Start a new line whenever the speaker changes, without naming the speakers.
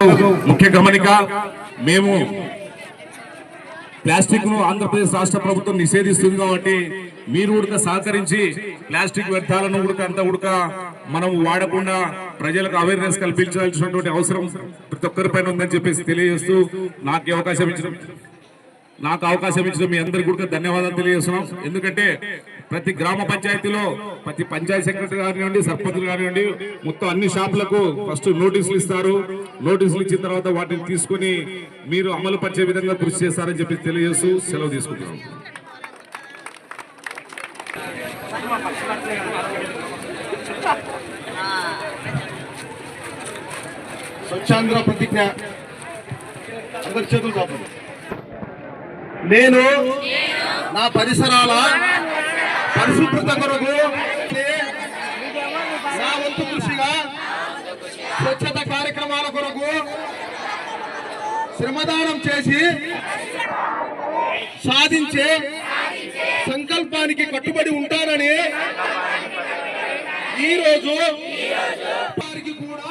ముఖ్య గమనిక మేము ప్లాస్టిక్ను ఆంధ్రప్రదేశ్ రాష్ట్ర ప్రభుత్వం నిషేధిస్తుంది కాబట్టి మీరు ఉడక సహకరించి ప్లాస్టిక్ వ్యర్థాలను ఉడక అంతా ఉడక మనం వాడకుండా ప్రజలకు అవేర్నెస్ కల్పించాల్సినటువంటి అవసరం ప్రతి ఒక్కరిపైన ఉందని చెప్పేసి తెలియజేస్తూ నాకు అవకాశం ఇచ్చిన నాకు అవకాశం ఇచ్చిన మీ అందరికీ కూడా ధన్యవాదాలు తెలియజేస్తున్నాం. ఎందుకంటే ప్రతి గ్రామ పంచాయతీలో ప్రతి పంచాయతీ సెక్రటరీ కానివ్వండి సర్పంచులు కానివ్వండి మొత్తం అన్ని షాపులకు ఫస్ట్ నోటీసులు ఇస్తారు. నోటీసులు ఇచ్చిన తర్వాత వాటిని తీసుకొని మీరు అమలు పరిచే విధంగా కృషి చేస్తారని చెప్పి తెలియజేస్తూ సెలవు తీసుకుంటున్నాం.
స్వచ్ఛాంధ్ర ప్రతిజ్ఞ. అందరి చేతులు చాపండి. నేను నా పరిసరాల పరిశుభ్రత కొరకు నా వంతు కృషిగా స్వచ్ఛత కార్యక్రమాల కొరకు శ్రమదానం చేసి సాధించే సంకల్పానికి కట్టుబడి ఉంటానని ఈరోజు వారికి కూడా